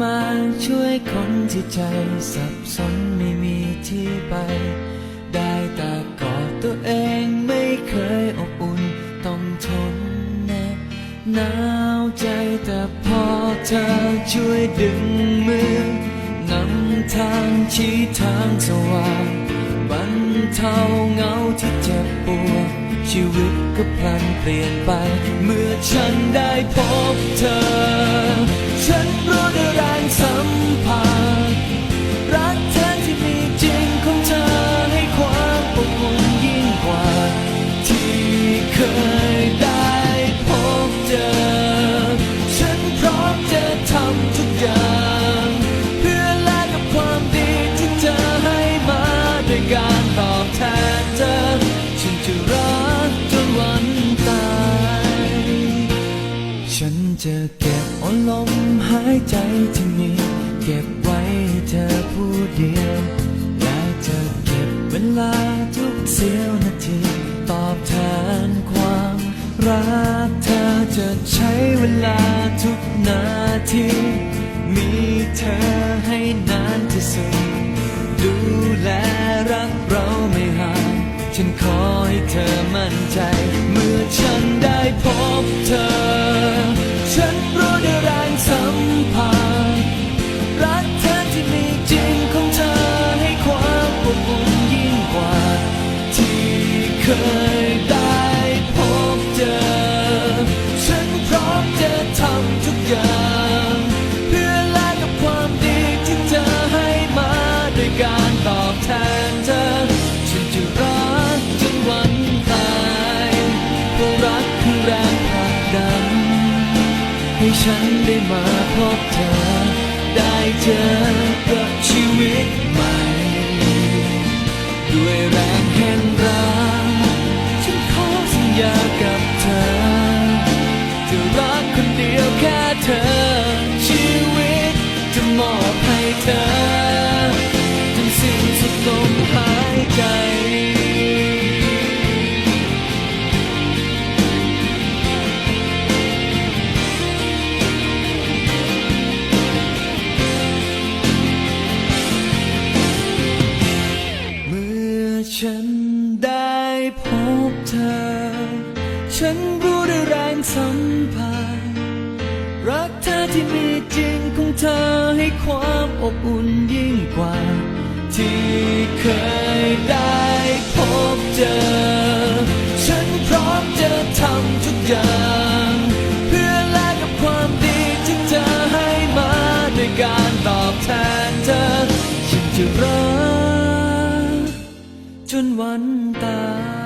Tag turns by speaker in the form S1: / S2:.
S1: มาช่วยคนที่ใจสับสนไม่มีที่ไป ได้แต่กอดตัวเองไม่เคยอบอุ่นต้องทนแนบหนาวใจแต่พอเธอช่วยดึงมือนำทางชี้ทางสว่างบรรเทาเหงาที่เจ็บปวดชีวิตก็พลันเปลี่ยนไป เมื่อฉันได้พบเธอ ฉันรู้ได้ มหายใจที่มีเก็บไว้เธอผู้เดียว และจะเก็บเวลาทุกเสี้ยวนาที ตอบแทนความรักเธอจะใช้เวลาทุกนาที มีเธอให้นานที่สุด ดูแลรักเราไม่ห่างฉันขอให้เธอมั่นใจ เมื่อฉันได้พบเธอ ให้ฉันได้มาพบเธอ ได้เจอกับชีวิตใหม่ด้วย เธอ ฉันรู้ได้แรงสัมผัสรักเธอที่มีจริงของเธอให้ความอบอุ่นยิ่งกว่า ที่เคยได้พบเจอ ฉันพร้อมจะทำทุกอย่าง เพื่อแลกกับความดีที่เธอให้มาด้วยการตอบแทนเธอ ฉันจะรักจนวันตาย